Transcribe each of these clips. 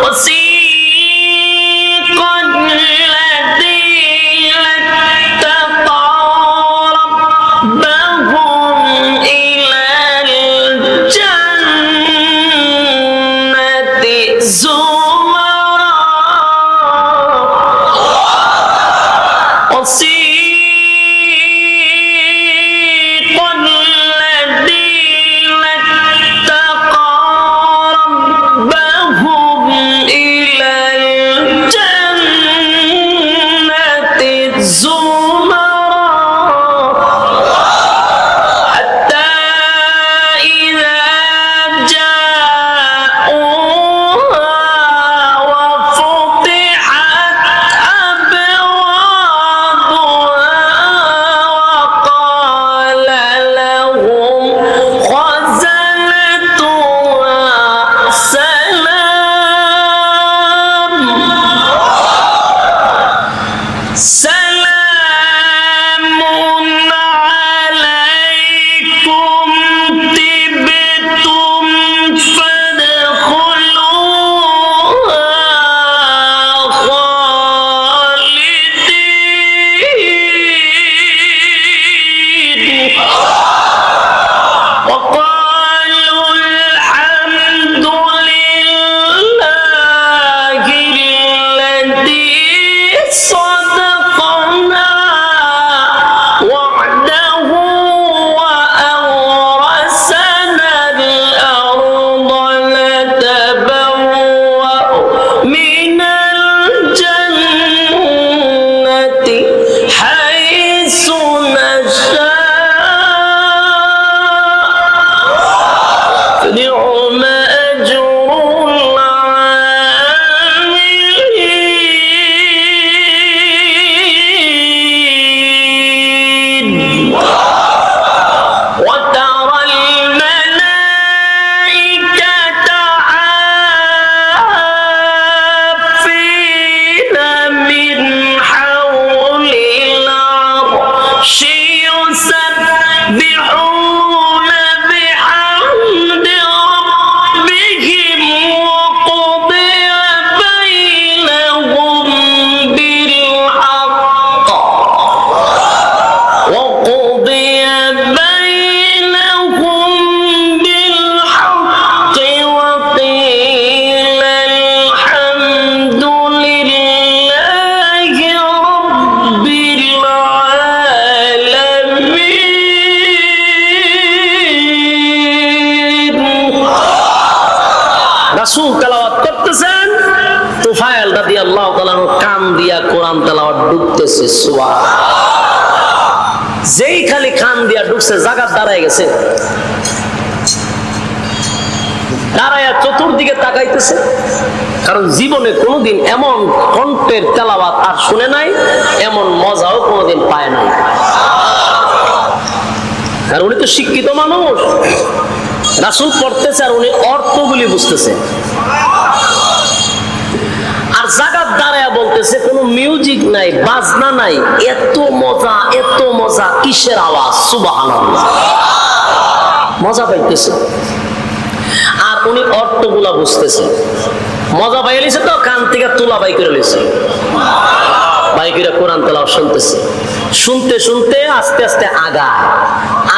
Você গেছে। দাঁড়ায় চতুর্দিকে তাকাইতেছে। কারণ জীবনে কোনোদিন এমন কণ্ঠের তেলাওয়াত আর শুনে নাই, এমন মজাও কোনোদিন পায় নাই। আর উনি তো শিক্ষিত মানুষ। রাসুল পড়তেছে আর উনি অর্থগুলি বুঝতেছে। জাগাত দাঁড়ায় বলতেছে, কোনো মিউজিক নাই, বাজনা নাই, এত মজা এত মজা, কিসের আওয়াজ? সুবাহান মজা পাইতেছে। আর উনি অর্থগুলা বুঝতেছে। মজা পাই লিছে তো, কান থেকে তোলা বাই করে লিছে বাইকেরা কোরআন তেলাও শুনতেছে। শুনতে শুনতে আস্তে আস্তে আগায়।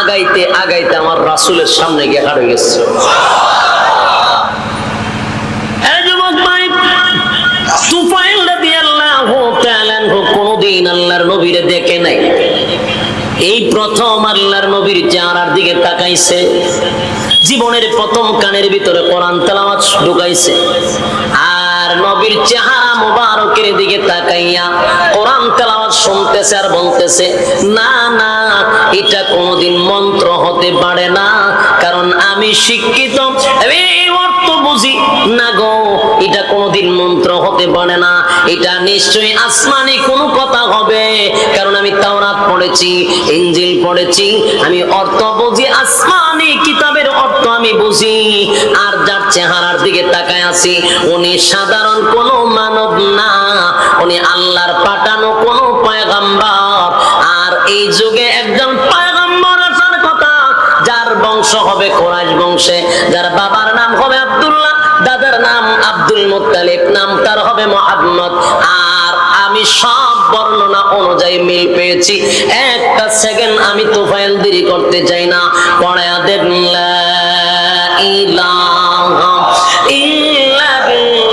আগাইতে আগাইতে আমার রাসুলের সামনে গিয়ে হারিয়ে গেছে এই যুবক ভাই, তুফাইল রাদিয়াল্লাহু তাআলা আনহু কোনদিন আল্লাহর নবীরে দেখে নাই। এই প্রথম আল্লাহর নবীর চেহারার দিকে তাকাইছে। জীবনের প্রথম কানের ভিতরে কোরআন তেলাওয়াত ঢুকাইছে। আর নবীর চেহারা মোবারকের দিকে তাকাইয়া কোরআন তেলাওয়াত শুনতেছে আর বলতেছে, না না, এটা কোনোদিন মন্ত্র হতে পারে না, কারণ আমি শিক্ষিত অর্থ বুঝি না গো, এটা কোনোদিন মন্ত্র হতে পারে না। এটা নিশ্চয়ই আসমানি কোনো কথা হবে। কারণ আমি তাওরাত পড়েছি ইঞ্জিল পড়েছি, আমি অর্থ বুঝি, আসমানি কিতাবের অর্থ আমি বুঝি। আর যার চেহারার দিকে তাকায় আছি, উনি সাধারণ কোনো মানব না, উনি আল্লাহর পাঠানো কোনো পয়গাম্বর। আর এই যুগে একজন বংশ হবে কোরআশ বংশে, যার বাবার নাম হবে আব্দুল্লাহ, দাদার নাম আব্দুল মুত্তালিব, নাম তার হবে মোহাম্মদ। আর আমি সব বর্ণনা অনুযায়ী মিল পেয়েছি। একটা সেকেন্ড আমি তোফাইল দেরি করতে চাই না। পড়ে দেন, লা ইলাহা ইল্লাল্লাহু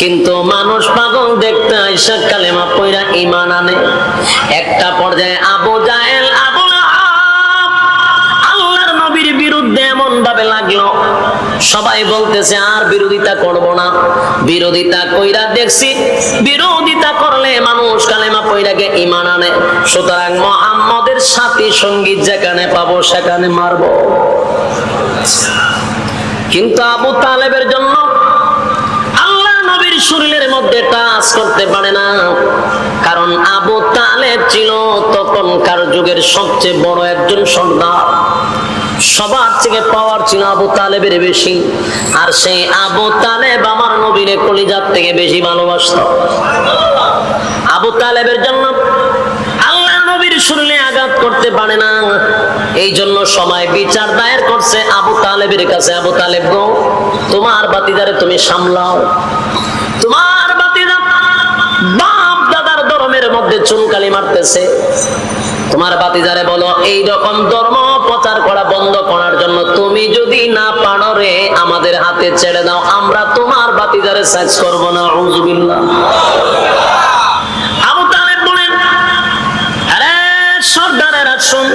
কিন্তু মানুষ পাগল দেখতে আইসা কালেমা পয়রা ইমান আনে। একটা পর্যায়ে আবু জাহেল, আবু আল্লাহর নবীর বিরুদ্ধে এমন ভাবে লাগল। সবাই বলতেছে, আর বিরোধিতা করব না। বিরোধিতা কইরা দেখছি, বিরোধিতা করলে মানুষ কালেমা পয়রাকে ইমান আনে। সুতরাং মোহাম্মদের সাথী সংগীত যেখানে পাবো, সেখানে মারবো। কিন্তু আবু তালেবের জন্য শরীরের মধ্যে কাজ করতে পারে না। কারণ আবু তালেব ছিল তখনকার যুগের সবচেয়ে বড় একজন সর্দার সবার থেকে পাওয়ার ছিল আবু তালেবের বেশি। আর সেই আবু তালেব আমার নবীর কলিজার থেকে বেশি ভালোবাসত। আবু তালেবের জন্য শরীরে আঘাত করতে পারে না। এই জন্য সময় বিচার দায়ের করছে আবু তালেবের কাছে। আবু তালেব গো, তোমার বাতিদারে তুমি সামলাও। তোমার বাতিদা বাপ দাদার ধর্মের মধ্যে চুনকালি মারতেছে। তোমার বাতিদারে বলো এই রকম ধর্ম প্রচার করা বন্ধ করার জন্য তুমি যদি না পারো রে, আমাদের হাতে ছেড়ে দাও। আমরা তোমার বাতিদারে সাজ করব না উজুবিল্লাহ আবু তালেব বলেন আরে সর্দারেরা শুন,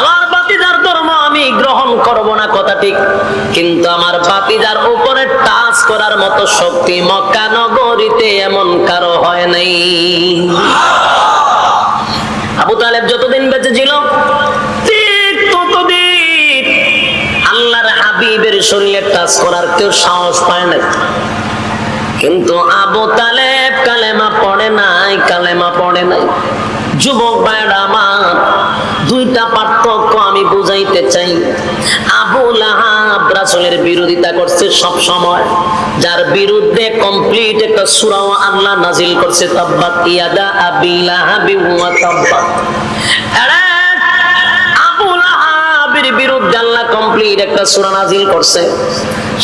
আমার বাতিদার ধর্ম আমি গ্রহণ করব না, কথা ঠিক। কিন্তু আমার উপরে টাচ করার মতো শক্তি মক্কা নগরীতে এমন কারও হয় নাই। আবু তালেব যতদিন বেঁচে ছিল আল্লাহর শরীরে টাচ করার কেউ সাহস পায় না কিন্তু আবু কালেমা পড়ে নাই, কালেমা পড়ে নাই। যুবক ভাইরা আমার, দুইটা পার্থক্য আমি বুঝাইতে চাই। আবু লাহাব রাসূলের বিরোধিতা করছে সব সময়। যার বিরুদ্ধে কমপ্লিট একটা সূরা আল্লাহ নাজিল করছে, তাব্বাত, ইয়াদা আবি লাহাবি ওয়া আল্লাহ কমপ্লিট একটা নাজিল করছে।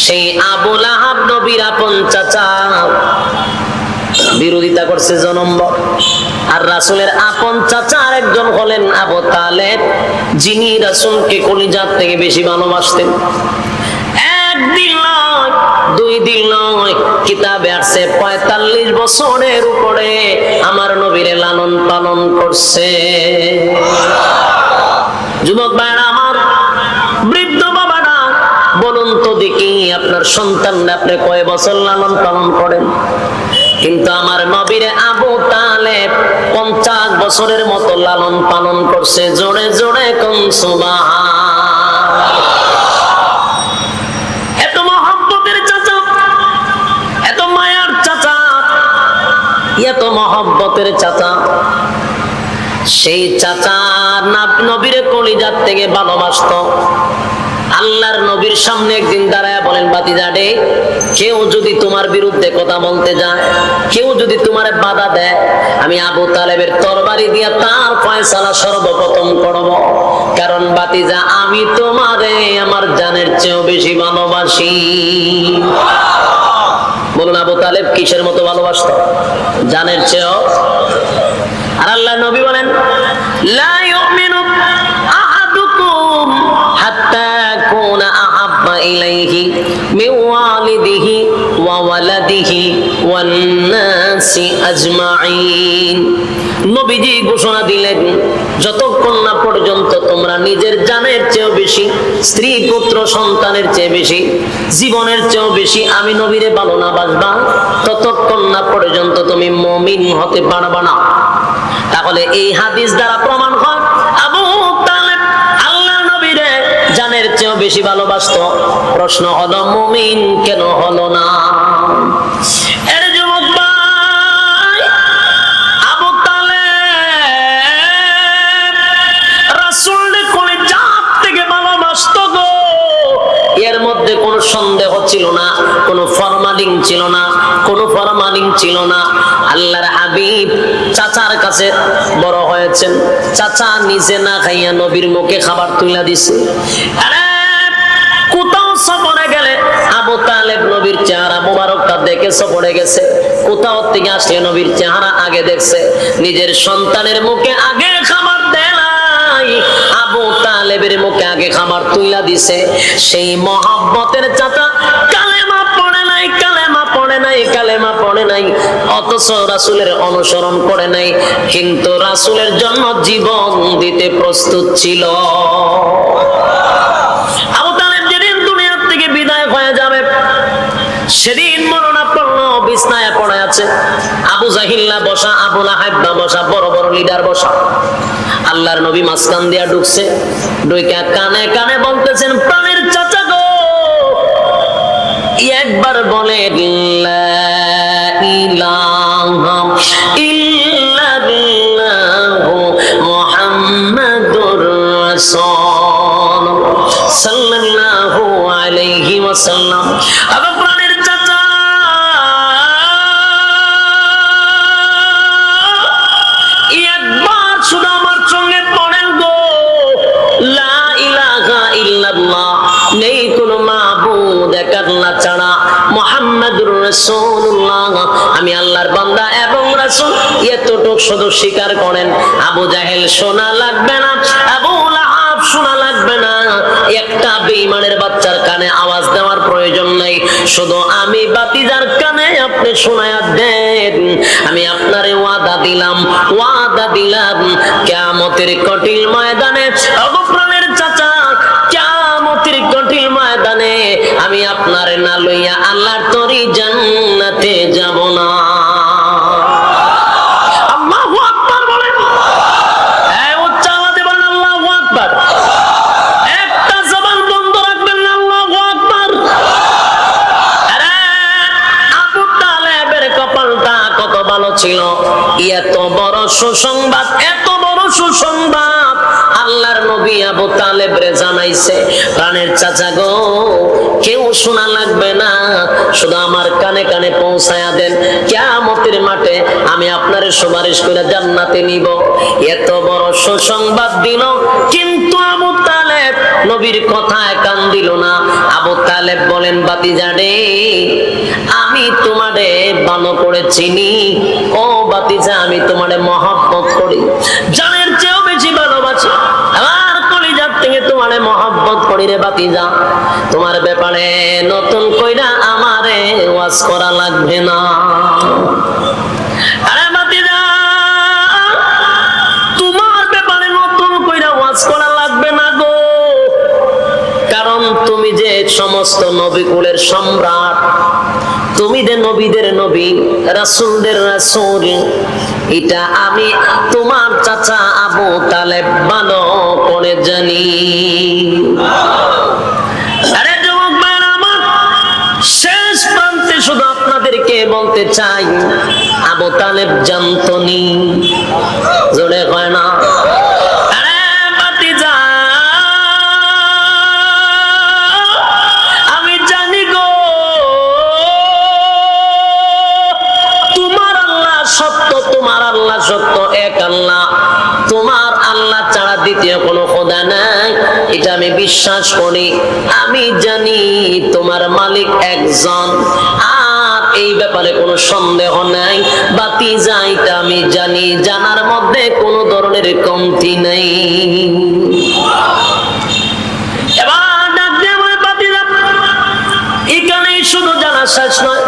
সেই আবু লাহাব নবীর আপন চাচা বিরোধিতা করছে জনম্বর। আর রাসূলের আপন চাচা একজন হলেন আবু তালেব, যিনি রাসূলকে কলিজাত থেকে বেশি ভালোবাসতেন। বলুন তো দেখি আপনার সন্তানরা আপনি কয় বছর লালন পালন করেন? কিন্তু আমার নবীরে আবু তালেব পঞ্চাশ বছরের মতো লালন পালন করছে। জোরে জোরে কোন এত চাচা, এত মায়ার চাচা, এত চাচা। সেই চাচা নাব- নবীর কলিজার থেকে ভালোবাসত। আল্লাহর নবীর সামনে একদিন দাঁড়ায় বলেন বাতিজাডে কেউ যদি তোমার বিরুদ্ধে কথা বলতে যায়, কেউ যদি তোমার বাধা দেয়, আমি আবু তালেবের তরবারি দিয়া তার ফয়সালা সর্বপ্রথম করব। কারণ বাতিজা আমি তোমারে আমার জানের চেয়েও বেশি ভালোবাসি। বলুন, আবু তালেব কিসের মতো ভালোবাসত? জানের চেয়েও? আর আল্লাহ নবী বলেন, লা ওয়ালিদিহি ওয়া ওয়ালাদিহি ওয়ান নাসি আজমাইন নবীজি ঘোষণা দিলেন, যতক্ষণ না পর্যন্ত তোমরা নিজের জানের চেয়েও বেশি, স্ত্রী, পুত্র, সন্তানের চেয়ে বেশি, জীবনের চেয়েও বেশি আমি নবীরে ভালো না বাসবা, ততক্ষণ না পর্যন্ত তুমি মমিন হতে পারবা না। তাহলে এই হাদিস দ্বারা প্রমাণ হয়, আবু তালেব আল্লাহ নবীরে জানের চেয়েও বেশি ভালোবাসতো প্রশ্ন হলো, মুমিন কেন হলো না? এর মধ্যে কোনো সন্দেহ ছিল না, কোনো ফরমালিং ছিল না ফরমালিং ছিল না। আল্লাহর চাচার কাছে বড় হয়েছেন। চাচা নিজে না খাইয়া নবীর মুখে খাবার তুলে দিছে। আরে নবীর চেহারা মোবারকটা দেখে সফরে গেছে। কোথাও থেকে আসলে নবীর চেহারা আগে দেখছে। নিজের সন্তানের মুখে আগে খাবার দেয়। আবু তালেবের মুখে আগে খাবার তুইলা দিছে। সেই মহাব্বতের চাচা, কালেমা পড়ে নাই, কালেমা পড়ে নাই, কালেমা পড়ে নাই। অথচ রাসূলের অনুসরণ করে নাই। কিন্তু রাসূলের জন্য জীবন দিতে প্রস্তুত ছিল। সেদিন মরণাপন্ন বিছনায় পড়ে আছে। আবু জাহিল্লা বসা, আবু লাহাব্বা বসা, বড় বড় লিডার বসা। আল্লাহর নবী মাঝখান দিয়া ঢুকছে ডুইকা কানে কানে বলতেছেন, প্রাণের চাচা গো! একবার বলে সাল্লাল্লাহু আলাইহি ওয়াসাল্লাম। আবার রাসূলুল্লাহ, আমি আল্লাহর বান্দা এবং রাসূল এতটুক শুধু স্বীকার করেন, আবু জাহেল শোনা লাগবে না, আবু লাহাব শোনা লাগবে না। একটা বেঈমানের বাচ্চার কানে আওয়াজ দেওয়ার প্রয়োজন নাই, শুধু আমি বাতিজার কানে আপনি শোনায়া দেন। আমি আপনারে ওয়াদা দিলাম ওয়াদা দিলাম, কিয়ামতের কঠিন ময়দানে অগপ্রাণের আমি আপনার না লইয়া আল্লাহর তরি জান্নাতে যাব না। ছিল। এত বড় সুসংবাদ, এত বড় সুসংবাদ। আল্লাহর নবী আবু তালেবরে জানাইছে, প্রাণের চাচা গো, কেউ শোনা লাগবে না। শুধু আমার কানে কানে পৌঁছায়া দেন, কিয়ামতের মাঠে আমি আপনার সুপারিশ করে জান্নাতে নিব। এত বড় সুসংবাদ দিল, কিন্তু আবু নবীর কথায় কান দিল না। আবু তালেব বলেন বাতিজারে আমি তোমারে ভালো করে চিনি। ও বাতিজা, আমি তোমারে মহাব্বত করি। জানের চেয়েও বেশি ভালোবাসি। তোমারে মহাব্বত করি রে বাতিজা। তোমার ব্যাপারে নতুন কইরা আমারে ওয়াজ করা লাগবে না। তুমি যে সমস্ত নবীকুলের সম্রাট, তুমি যে নবীদের নবী, রাসূলদের রাসূল, এটা আমি তোমার চাচা আবু তালেব ভালো করে জানি। শেষ প্রান্তে শুধু আপনাদেরকে বলতে চাই, আবু তালেব জানতনি জোরে হয় না। সত্য এক আল্লাহ। তোমার আল্লাহ ছাড়া দ্বিতীয় কোনো খোদা নাই। এটা আমি বিশ্বাস করি। আমি জানি তোমার মালিক একজন। এই ব্যাপারে কোনো সন্দেহ নাই। বাতি যাইটা আমি জানি জানার মধ্যে কোনো ধরনের কমতি নাই। এবার ডাক দিয়ে বলে, "বাতিজা, এখানেই শুধু জানা শেষ নয়।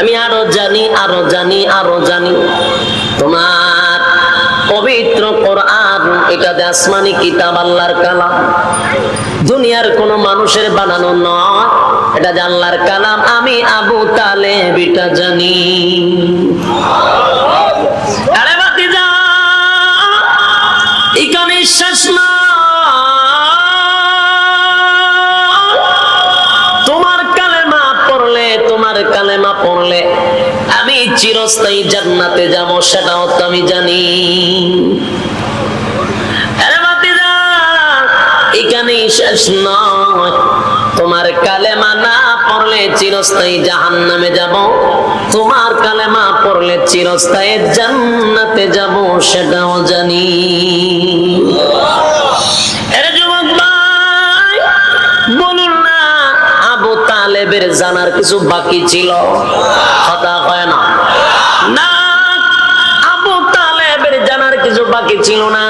আমি আরও জানি আরও জানি আরও জানি। তোমার এটা আসমানি কিতাব আল্লাহর কালাম। দুনিয়ার কোন মানুষের বানানো নয়। এটা আল্লাহর কালাম, আমি আবু তালেব এটা জানি আমি চিরস্থায়ী জান্নাতে যাব, সেটাও তো আমি জানি। শেষ নয়। তোমার কালেমা না পড়লে চিরস্থায়ী জাহান নামে যাব। তোমার কালেমা পড়লে চিরস্থায়ী জান্নাতে যাব, সেটাও জানি। জানার কিছু বাকি ছিল? কথা হয় না। না আবু তালেবের জানার কিছু বাকি ছিল না।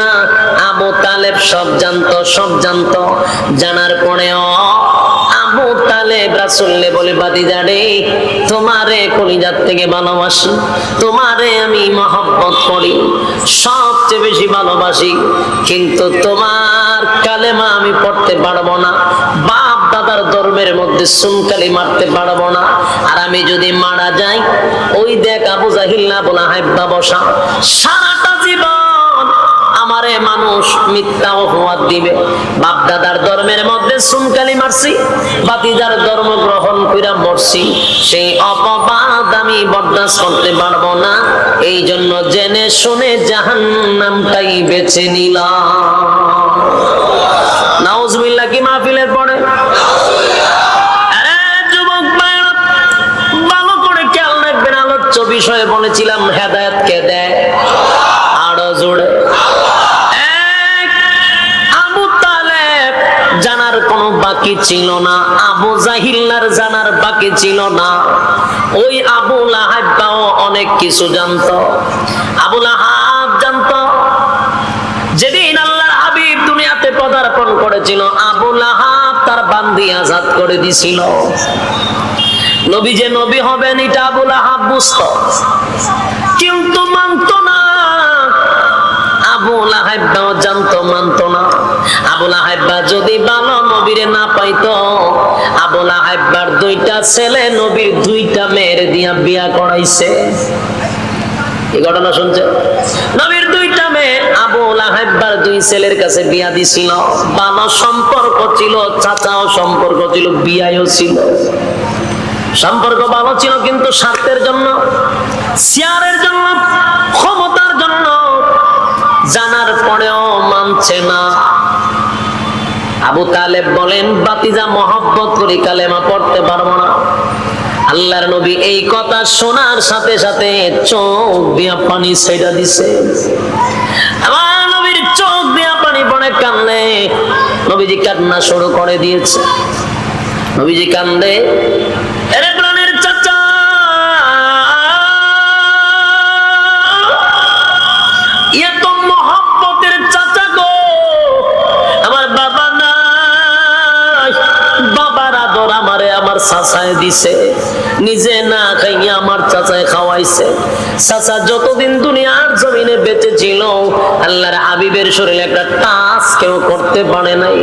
আবু তালেব সব জানতো সব জানতো। জানার পরেও আবু তালেব রাসুল্লে বলে, বাদিজা রে, তোমারে কলিজার থেকে ভালোবাসি, তোমারে আমি মহব্বত করি, সবচেয়ে বেশি ভালোবাসি। কিন্তু তোমার কালেমা আমি পড়তে পারব না বাপ দাদার ধর্মের মধ্যে সুনকালি মারতে পারব না। আর আমি যদি মারা যাই, ওই দেখ আবু জাহিল্লা বলা হাইব্বা বসা আমারে মানুষ মিথ্যা অপবাদ দিবে। বাপ দাদার ধর্মের মধ্যে সুনকালি মারছি, বাতিদার ধর্ম গ্রহণ কইরা মরছি। সেই অপবাদ আমি বরদাস্ত করতে পারব না। এই জন্য জেনে শুনে জাহান্নামটাই বেছে নিলাম। নাউজুবিল্লাহ, কি মাহফিলের পরে? করে বিষয়ে বলেছিলাম হেদায়ত কে দেয়। বাকি ছিল না। আবু জাহিল্লার জানার বাকি ছিল না। ওই আবু লাহাবাও অনেক কিছু জানতো। আবু লাহাব জানতো, যেদিন আল্লাহর হাবিব দুনিয়াতে পদার্পণ করেছিল, আবু লাহাব তার বান্দি আজাদ করে দিছিল। নবী যে নবী হবেন, এটা আবু লাহাব বুঝতো। কিন্তু মানতো আবু না। যদি ভালো নবীরে না দুইটা ছেলে নবীর দুইটা মেয়ের দিয়া বিয়া করাইছে। ঘটনা শুনছেন নবীর দুইটা দুই ছেলের কাছে বিয়া দিছিল। সম্পর্ক ছিল, চাচাও সম্পর্ক ছিল বিয়াও ছিল। সম্পর্ক ভালো ছিল, কিন্তু স্বার্থের জন্য শেয়ারের জন্য, ক্ষমতার জন্য জানার পরেও মানছে না। আবু তালেব বলেন, বাতিজা মহব্বত করি, কালেমা পড়তে পারব না। আল্লাহর নবী এই কথা শোনার সাথে সাথে চোখ দিয়া পানি ছেড়া দিছে। আমার নবীর চোখ দিয়া পানি পড়ে কান্দে। নবীজি কান্না শুরু করে দিয়েছে। নবীজি কান্দে। চাচায় দিছে, নিজে না খাইয়ে আমার চাচায় খাওয়াইছে। চাচা যতদিন দুনিয়ার জমিনে বেঁচে ছিল, আল্লাহর শরীরে একটা টাচ কেউ করতে পারে নাই।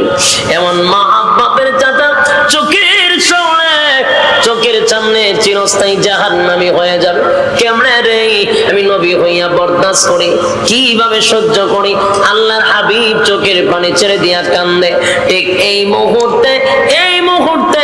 এমন মহাব্বতের চাচা চোখের সামনে চোখের সামনে চিরস্থায়ী জাহান নামি হয়ে যাবে। কেমনে রে? আমি নবী হইয়া বরদাস্ত করি, কীভাবে সহ্য করি? আল্লাহর হাবিব চোখের পানি ছেড়ে দিয়া কান্দে। ঠিক এই মুহূর্তে এই মুহূর্তে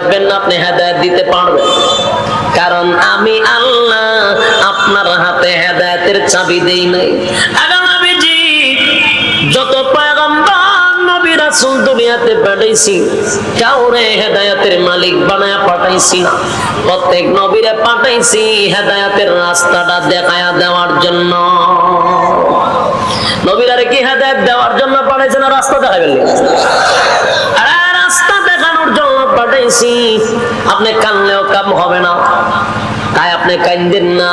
জন্য না, আপনি হেদায়ত দিতে পারবেন। কারণ আমি আল্লাহ আপনার হাতে হেদায়তের চাবি দেই নাই। রাস্তাটা দেখায়া দেওয়ার জন্য। কি হেদায়েত দেওয়ার জন্য পাঠাইছে না, রাস্তা রাস্তা পাঠাইছি, আপনি কানলেও কাম হবে না। তাই আপনি কান্দেন না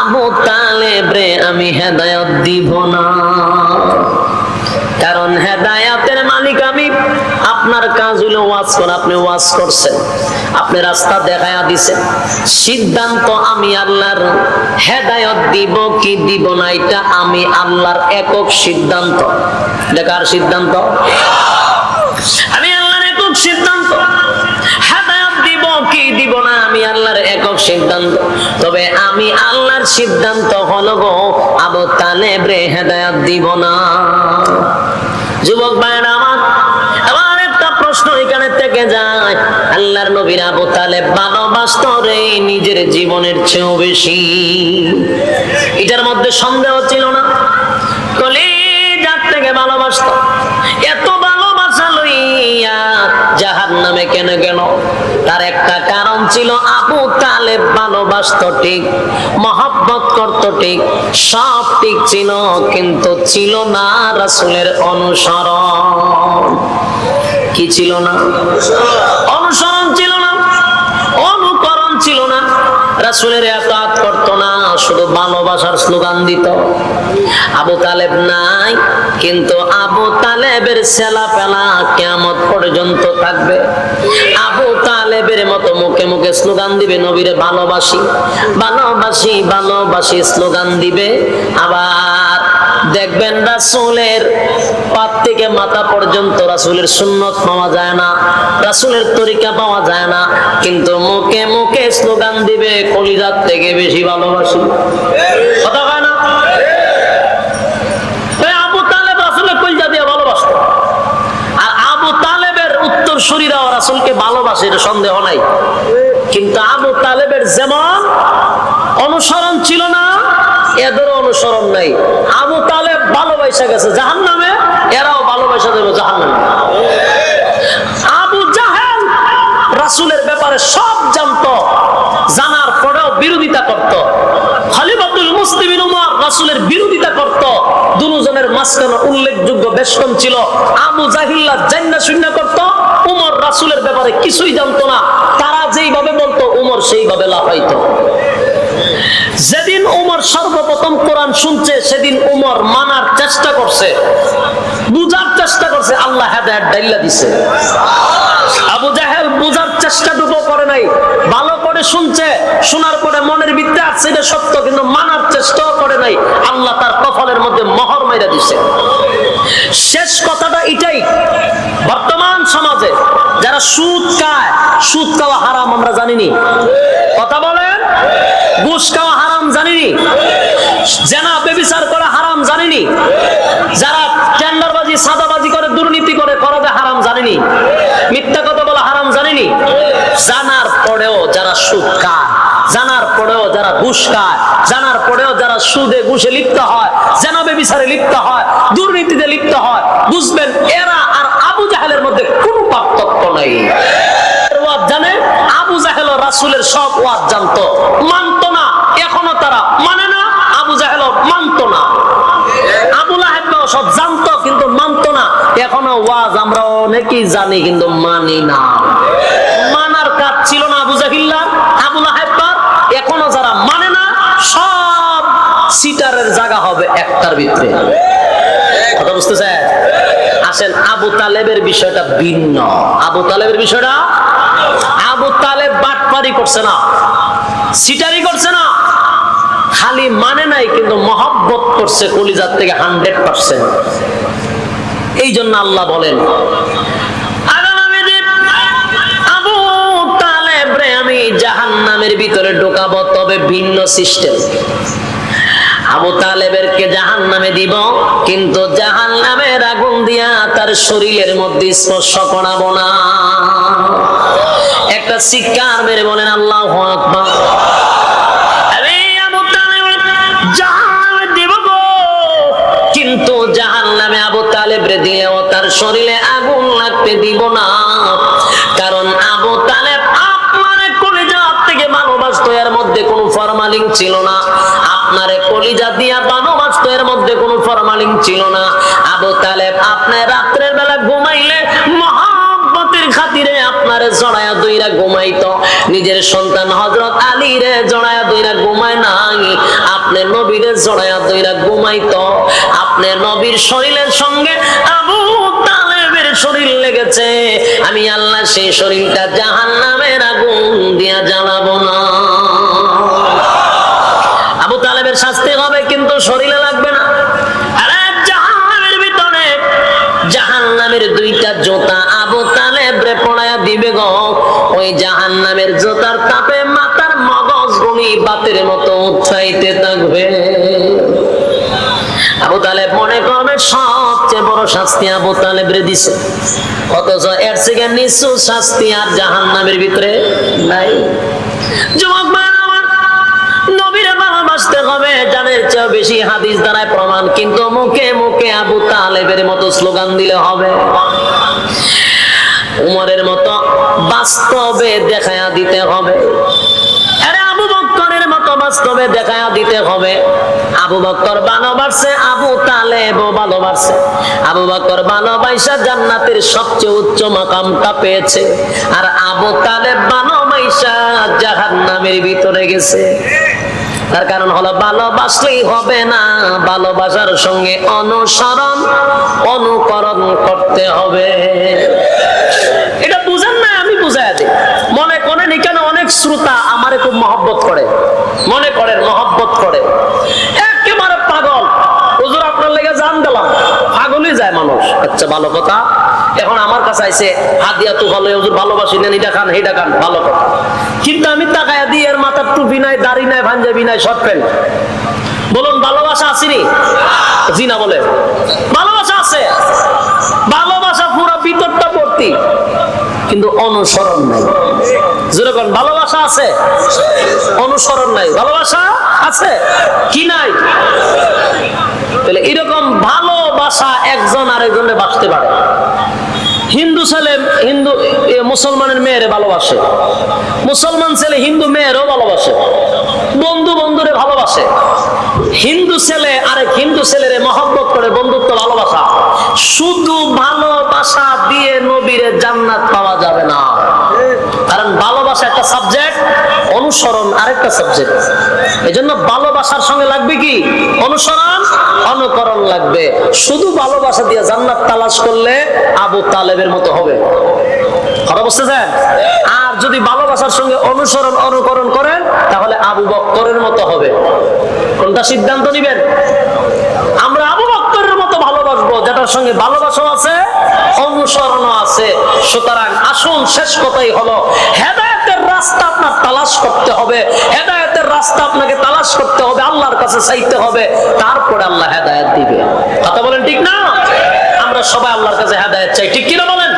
আবু তালেব রে আমি হেদায়ত দিব না। কারণ হেদায়াতের মালিক আমি, আপনার কাজ হলো ওয়াজ করা, আপনি ওয়াজ করছেন, আপনি রাস্তা দেখায়া দিছেন। সিদ্ধান্ত আমি আল্লাহর হেদায়ত দিব কি দিব না, এটা আমি আল্লাহর একক সিদ্ধান্ত। দেখার সিদ্ধান্ত? আমি আল্লাহর একক সিদ্ধান্ত আমি আল্লাহর একক সিদ্ধান্ত। তবে আমি আল্লাহর সিদ্ধান্ত হলো গো, আবু হেদায়ত দিব না। যুবক ভাইরা আমার একটা প্রশ্ন এখানে থেকে যায়। আল্লাহর নবীর ভালোবাসত রে, নিজের জীবনের চেয়েও বেশি? এটার মধ্যে সন্দেহ ছিল না। কলিজার থেকে ভালোবাসত। জাহান নামে কেন গেল? তার একটা কারণ ছিল আবু তালেব ভালোবাসত ঠিক, মহব্বত করত ঠিক, সব ঠিক ছিল, কিন্তু ছিল না রাসুলের অনুসরণ। কি ছিল না অনুসরণ ছিল না অনুকরণ ছিল না রাসুলের একাত করতো না, শুধু ভালোবাসার স্লোগান দিত। আবু তালেব নাই, কিন্তু আবু তালেবের সেলা পেলা কেমত পর্যন্ত থাকবে। আবু তালেবের মতো মুখে মুখে স্লোগান দিবে নবীরে ভালোবাসি। ভালোবাসি ভালোবাসি স্লোগান দিবে। আবার দেখবেন রাসুলের পাত থেকে মাথা পর্যন্ত রাসুলের সুন্নত পাওয়া যায় না, রাসুলের তরিকা পাওয়া যায় না, কিন্তু মুখে মুখে স্লোগান দিবে, কলিজার থেকে বেশি ভালোবাসি। সন্দেহ নাই। কিন্তু আবু তালেবের অনুসরণ ছিল না অনুসরণ ভালোবাসা গেছে জাহান নামে এরাও ভালোবাসা দেবে জাহান নামে আবু জাহেল রাসুলের ব্যাপারে সব জানতো, জানার পরেও বিরোধিতা করত। রাসুলের বিরোধিতা করত। উল্লেখযোগ্য ছিল। আবু জাহিল্লা শূন্য করত। উমর রাসুলের ব্যাপারে কিছুই জানতো না। তারা যেইভাবে বলতো, উমর সেইভাবে লাফাইতো। যেদিন উমর সর্বপ্রথম কোরআন শুনছে, সেদিন উমর মানার চেষ্টা করছে, বুঝার চেষ্টা করছে, আল্লাহ হেদায়ত দিছে। আবু জাহেল বুঝার চেষ্টাটুকু করে নাই, ভালো করে শুনছে, শোনার পরে মনের ভিতরে আছে এটা সত্য, কিন্তু মানার চেষ্টাও করে নাই, আল্লাহ তার কফলের মধ্যে মহর মাইরা দিছে। শেষ কথাটা এটাই, বর্তমান সমাজে যারা সুদ খায়, সুদ খাওয়া হারাম আমরা জানিনি। কথা বলেন? ঘুষ হারাম জানিনি? জেনা বেবিচার করা হারাম জানিনি? যারা টেন্ডারবাজি, সাদাবাজি করে, দুর্নীতি করে করা হারাম জানিনি? মিথ্যা কথা বলা হারাম জানিনি? জানার পরেও যারা সুদ জানার পরেও যারা ঘুষ জানার পরেও যারা সুদে ঘুষে লিপ্ত হয়, জেনা বেবিচারে লিপ্ত হয়, দুর্নীতিতে লিপ্ত হয়, বুঝবেন এরা আর আবু জাহেলের মধ্যে কোনো পার্থক্য নাই। জানে? আবু জাহেল রাসুলের সব ওয়াজ জানতো। মানতো না। এখনও তারা মানে না, আবু জাহেল মানতো না। আবুল আহেবাও সব জানতো, কিন্তু মানতো না। এখনও ওয়াজ আমরা অনেকেই জানি, কিন্তু মানি না। মানার কাজ ছিল না আবু জাহিল্লা আবুল আহেবার এখনও যারা মানে না, সব সিটারের জায়গা হবে একটার ভিতরে। কথা বুঝতেছে আসেন, আবু তালেবের বিষয়টা ভিন্ন। আবু তালেবের বিষয়টা আবু তালেব বাটপারি করছে না সিটারি করছে না, খালি মানে নাই, কিন্তু মহব্বত করছে কলিজার থেকে হান্ড্রেড পার্সেন্ট। এই জন্য আল্লাহ বলেন আমি ভিতরে তবে ভিন্ন সিস্টেম। আবু নামে দিব, কিন্তু আগুন দিয়া তার শরীরের মধ্যে স্পর্শ করাবো না। একটা শিক্ষার মেরে বলেন, আল্লাহ। কিন্তু জাহান নামে আবু দিলেও তার শরীরে আগুন লাগতে দিব না। কারণ আবু তালেব আপনার কলিজা থেকে এর মধ্যে কোনো ফরমালিং ছিল না। আপনার কলিজা দিয়া ভালোবাসতো, এর মধ্যে কোনো ফরমালিং ছিল না। আবু তালেব আপনার ফাতেমারে জড়ায়া দইরা ঘুমাইতো নিজের সন্তান হযরত আলী রে, জড়ায়া দইরা ঘুমায় নাই। আপনি নবীরে জড়ায়া দইরা ঘুমাইতো আপনি নবীর শরীরের সঙ্গে আবু তালেবের শরীর লেগেছে। আমি আল্লাহ সেই শরীরটা জাহান্নামের আগুন দিয়া জ্বালাবো না। আবু তালেবের শাস্তি হবে, কিন্তু শরীরে লাগবে না। আরে, জাহান্নামের ভিতরে, জাহান্নামের দুইটা জোতা রে পড়ায়া দিবে গো। ওই জাহান্নামের জোতার তাপে মাথার মগজ গুনি বাতের মতো উঠাইতে থাকবে। আবু মনে করবে, সবচেয়ে বড় শাস্তি আবু অথচ এর থেকে শাস্তি আর জাহান্নামের ভিতরে নাই। যুবক বেশি হাদিস প্রমাণ। কিন্তু মুখে মুখে আবু তালেবের মতো স্লোগান দিলে হবে। উমরের মতো বাস্তবে দেখায়া দিতে হবে। আবু মতো বাস্তবে দিতে হবে। আবু আবু তালেব আবু ভালোবাসা জান্নাতের সবচেয়ে উচ্চ মাকামটা পেয়েছে। আর আবু তালেব ভালোবাসা জাহান্নামের ভিতরে গেছে। তার কারণ হলো ভালোবাসলেই হবে না, ভালোবাসার সঙ্গে অনুসরণ, অনুকরণ করতে হবে এটা বুঝেন না আমি বুঝাই দিই মনে করেন এখানে অনেক শ্রোতা আমারে খুব মহব্বত করে। মনে করেন, মহব্বত করে। একেবারে পাগল। হুজুর, আপনার লেগে জান দিলাম। পাগলই যায় মানুষ। আচ্ছা ভালো কথা। এখন আমার কাছে আইছে, হাদিয়া তো ভালো হুজুর ভালোবাসি, নেন এটা খান এটা খান, ভালো কথা। কিন্তু আমি তাকায়া দিই, এর মাথার টুপি নাই, দাড়ি নাই ভাঞ্জাবি নাই, শর্ট প্যান্ট। বলুন, ভালোবাসা আসেনি জি না বলে। ভালোবাসা আছে। ভালোবাসা পুরো ভিতরটা ভর্তি। কিন্তু অনুসরণ নাই। যেরকম ভালোবাসা আছে? অনুসরণ নাই। ভালোবাসা আছে? কি নাই? তাহলে এরকম ভালোবাসা একজন আরেকজনের বাঁচতে পারে। হিন্দু ছেলে, হিন্দু মুসলমানের মেয়েরে ভালোবাসে। মুসলমান ছেলে হিন্দু মেয়েরও ভালোবাসে। বন্ধু বন্ধুরে ভালোবাসে। হিন্দু ছেলে আরেক হিন্দু ছেলেরে মহব্বত করে বন্ধুত্ব ভালোবাসা। শুধু ভালোবাসা দিয়ে নবীরে জান্নাত পাওয়া যাবে না। কারণ ভালোবাসা একটা সাবজেক্ট অনুসরণ আরেকটা সাবজেক্ট এই জন্য ভালোবাসার সঙ্গে লাগবে কি? অনুসরণ, অনুকরণ লাগবে। শুধু ভালোবাসা দিয়ে জান্নাত তালাশ করলে আবু তালেবের মতো হবে। কথা বুঝতেছেন? আর যদি ভালোবাসার সঙ্গে অনুসরণ, অনুকরণ করেন তাহলে আবু বক্করের মতো হবে। কোনটা সিদ্ধান্ত নিবেন? আমরা আবু বক্করের মতো ভালোবাসবো, যেটার সঙ্গে ভালোবাসাও আছে অনুসরণ আছে। সুতরাং আসুন, শেষ কথাই হলো, হেদায়তের রাস্তা আপনার তালাশ করতে হবে। হেদায়তের রাস্তা আপনাকে তালাশ করতে হবে, আল্লাহর কাছে চাইতে হবে। তারপরে আল্লাহ হেদায়ত দিবে। কথা বলেন ঠিক না? আমরা সবাই আল্লাহর কাছে হেদায়ত চাই। ঠিক কিনা বলেন?